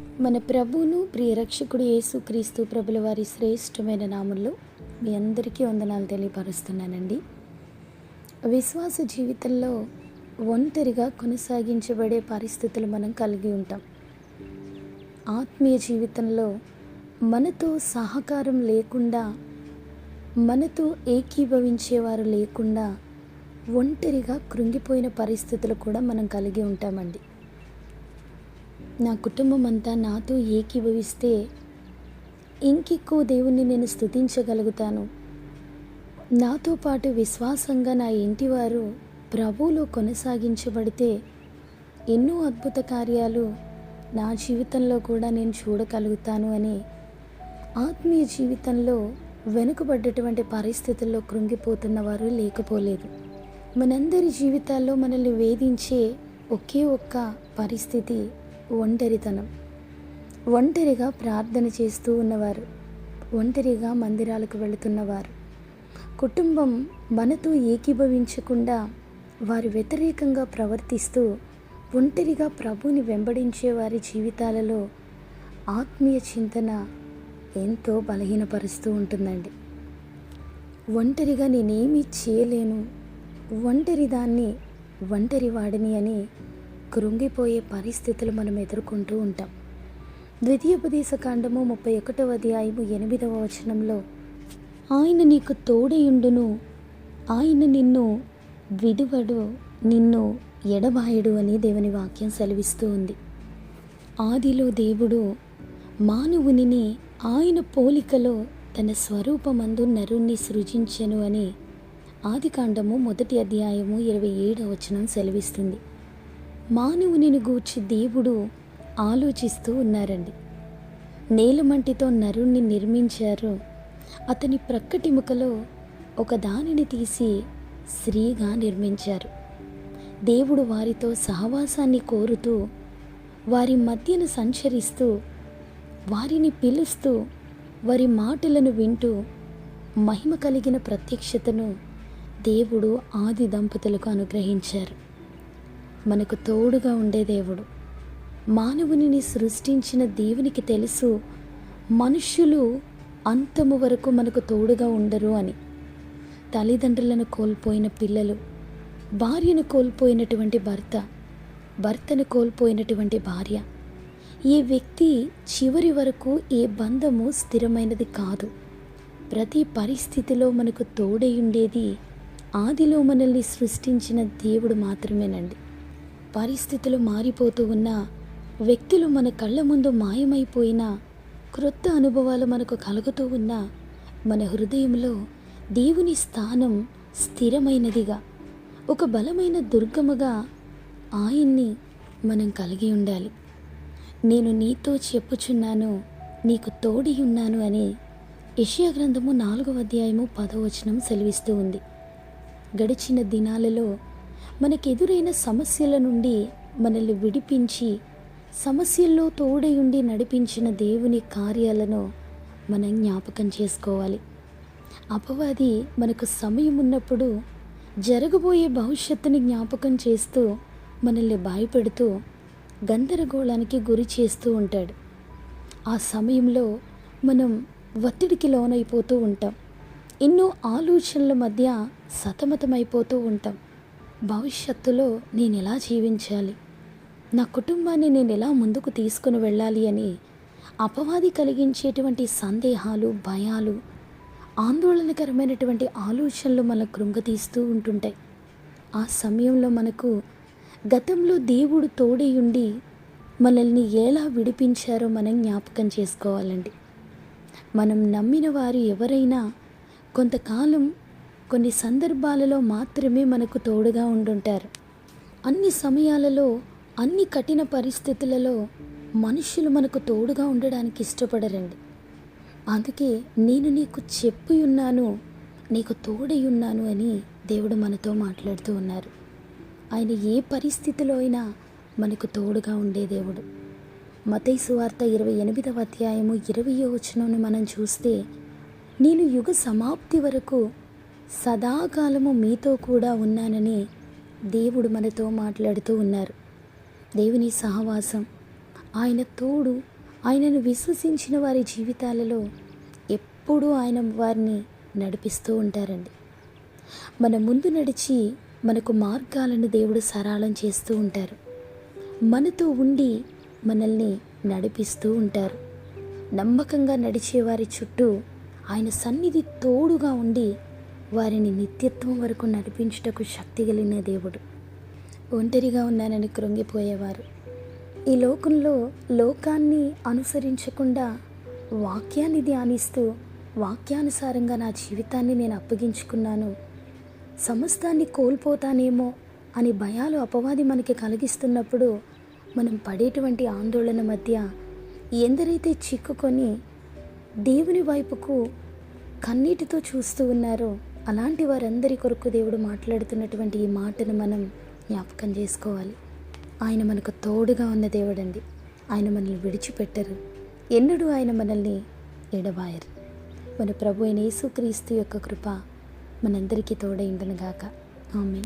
మన ప్రభువును ప్రియరక్షకుడు యేసు క్రీస్తు ప్రభుల వారి శ్రేష్టమైన నామంలో మీ అందరికీ వందనాలు తెలియపరుస్తున్నానండి. విశ్వాస జీవితంలో ఒంటరిగా కొనసాగించబడే పరిస్థితులు మనం కలిగి ఉంటాం. ఆత్మీయ జీవితంలో మనతో సహకారం లేకుండా మనతో ఏకీభవించేవారు లేకుండా ఒంటరిగా కృంగిపోయిన పరిస్థితులు కూడా మనం కలిగి ఉంటామండి. నా కుటుంబం అంతా నాతో ఏకీభవిస్తే ఇంకెక్కువ దేవుణ్ణి నేను స్తుతించగలుగుతాను. నాతో పాటు విశ్వాసంగా నా ఇంటివారు ప్రభువులో కొనసాగించబడితే ఎన్నో అద్భుత కార్యాలు నా జీవితంలో కూడా నేను చూడగలుగుతాను అని ఆత్మీయ జీవితంలో వెనుకబడ్డటువంటి పరిస్థితుల్లో కృంగిపోతున్న వారు లేకపోలేదు. మనందరి జీవితాల్లో మనల్ని వేధించే ఒకే ఒక్క పరిస్థితి ఒంటరితనం. ఒంటరిగా ప్రార్థన చేస్తూ ఉన్నవారు ఒంటరిగా మందిరాలకు వెళుతున్నవారు. కుటుంబం మనతో ఏకీభవించకుండా వారి వ్యతిరేకంగా ప్రవర్తిస్తూ ఒంటరిగా ప్రభుని వెంబడించే వారి జీవితాలలో ఆత్మీయ చింతన ఎంతో బలహీనపరుస్తూ ఉంటుందండి. ఒంటరిగా నేనేమీ చేయలేను ఒంటరి దాన్ని ఒంటరి వాడిని అని కృంగిపోయే పరిస్థితులు మనం ఎదుర్కొంటూ ఉంటాం. ద్వితీయోపదేశ కాండము ముప్పై ఒకటవ అధ్యాయము ఎనిమిదవ వచనంలో ఆయన నీకు తోడయుండును ఆయన నిన్ను విడువడు నిన్ను ఎడబాయడు అని దేవుని వాక్యం సెలవిస్తూ ఉంది. ఆదిలో దేవుడు మానవునిని ఆయన పోలికలో తన స్వరూపమందు నరుణ్ణి సృజించెను అని ఆదికాండము మొదటి అధ్యాయము ఇరవై ఏడవ వచనం సెలవిస్తుంది. మానవునిని గూర్చి దేవుడు ఆలోచిస్తూ ఉన్నారండి. నేలమంటితో నరుణ్ణి నిర్మించారు. అతని ప్రక్కటిముకలో ఒక దానిని తీసి స్త్రీగా నిర్మించారు. దేవుడు వారితో సహవాసాన్ని కోరుతూ వారి మధ్యన సంచరిస్తూ వారిని పిలుస్తూ వారి మాటలను వింటూ మహిమ కలిగిన ప్రత్యక్షతను దేవుడు ఆది దంపతులకు అనుగ్రహించారు. మనకు తోడుగా ఉండే దేవుడు. మానవునిని సృష్టించిన దేవునికి తెలుసు మనుష్యులు అంతము వరకు మనకు తోడుగా ఉండరు అని. తల్లిదండ్రులను కోల్పోయిన పిల్లలు భార్యను కోల్పోయినటువంటి భర్త భర్తను కోల్పోయినటువంటి భార్య. ఈ వ్యక్తి చివరి వరకు ఏ బంధము స్థిరమైనది కాదు. ప్రతి పరిస్థితిలో మనకు తోడై ఉండేది ఆదిలో మనల్ని సృష్టించిన దేవుడు మాత్రమేనండి. పరిస్థితులు మారిపోతూ ఉన్నా వ్యక్తులు మన కళ్ళ ముందు మాయమైపోయినా క్రొత్త అనుభవాలు మనకు కలుగుతూ ఉన్నా మన హృదయంలో దేవుని స్థానం స్థిరమైనదిగా ఒక బలమైన దుర్గముగా ఆయన్ని మనం కలిగి ఉండాలి. నేను నీతో చెప్పుచున్నాను నీకు తోడి ఉన్నాను అని యెషయా గ్రంథము నాలుగవ అధ్యాయము పదవచనం సెలవిస్తూ ఉంది. గడిచిన దినాలలో మనకెదురైన సమస్యల నుండి మనల్ని విడిపించి సమస్యల్లో తోడై ఉండి నడిపించిన దేవుని కార్యాలను మనం జ్ఞాపకం చేసుకోవాలి. అపవాది మనకు సమయం ఉన్నప్పుడు జరగబోయే భవిష్యత్తుని జ్ఞాపకం చేస్తూ మనల్ని భయపెడుతూ గందరగోళానికి గురి చేస్తూ ఉంటాడు. ఆ సమయంలో మనం ఒత్తిడికి లోనైపోతూ ఉంటాం. ఎన్నో ఆలోచనల మధ్య సతమతమైపోతూ ఉంటాం. భవిష్యత్తులో నేను ఎలా జీవించాలి? నా కుటుంబాన్ని నేను ఎలా ముందుకు తీసుకుని వెళ్ళాలి అని అపవాది కలిగించేటువంటి సందేహాలు భయాలు ఆందోళనకరమైనటువంటి ఆలోచనలు మన కృంగతీస్తూ ఉంటుంటాయి. ఆ సమయంలో మనకు గతంలో దేవుడు తోడై ఉండి మనల్ని ఎలా విడిపించారో మనం జ్ఞాపకం చేసుకోవాలండి. మనం నమ్మిన వారు ఎవరైనా కొంతకాలం కొన్ని సందర్భాలలో మాత్రమే మనకు తోడుగా ఉండుంటారు. అన్ని సమయాలలో అన్ని కఠిన పరిస్థితులలో మనుషులు మనకు తోడుగా ఉండడానికి ఇష్టపడరండి. అందుకే నేను నీకు చెప్పి ఉన్నాను నీకు తోడై ఉన్నాను అని దేవుడు మనతో మాట్లాడుతూ ఉన్నారు. ఆయన ఏ పరిస్థితిలో అయినా మనకు తోడుగా ఉండే దేవుడు. మతై సువార్త ఇరవై ఎనిమిదవ అధ్యాయము ఇరవై వచనంను మనం చూస్తే నేను యుగ సమాప్తి వరకు సదాకాలము మీతో కూడా ఉన్నానని దేవుడు మనతో మాట్లాడుతూ ఉన్నారు. దేవుని సహవాసం ఆయన తోడు ఆయనను విశ్వసించిన వారి జీవితాలలో ఎప్పుడూ ఆయన వారిని నడిపిస్తూ ఉంటారండి. మన ముందు నడిచి మనకు మార్గాలను దేవుడు సరళం చేస్తూ ఉంటారు. మనతో ఉండి మనల్ని నడిపిస్తూ ఉంటారు. నమ్మకంగా నడిచే వారి చుట్టూ ఆయన సన్నిధి తోడుగా ఉండి వారిని నిత్యత్వం వరకు నడిపించుటకు శక్తి కలిగిన దేవుడు. ఒంటరిగా ఉన్నానని కృంగిపోయేవారు. ఈ లోకంలో లోకాన్ని అనుసరించకుండా వాక్యాన్ని ధ్యానిస్తూ వాక్యానుసారంగా నా జీవితాన్ని నేను అప్పగించుకున్నాను. సమస్తాన్ని కోల్పోతానేమో అని భయాలు అపవాది మనకి కలిగిస్తున్నప్పుడు మనం పడేటువంటి ఆందోళన మధ్య ఎందరైతే చిక్కుకొని దేవుని వైపుకు కన్నీటితో చూస్తూ ఉన్నారో అలాంటి వారందరి కొరకు దేవుడు మాట్లాడుతున్నటువంటి ఈ మాటను మనం జ్ఞాపకం చేసుకోవాలి. ఆయన మనకు తోడుగా ఉన్న దేవుడండి. ఆయన మనల్ని విడిచిపెట్టరు. ఎన్నడూ ఆయన మనల్ని ఎడబాయరు. మన ప్రభు అయిన యేసుక్రీస్తు యొక్క కృప మనందరికీ తోడైందనగాక. ఆమె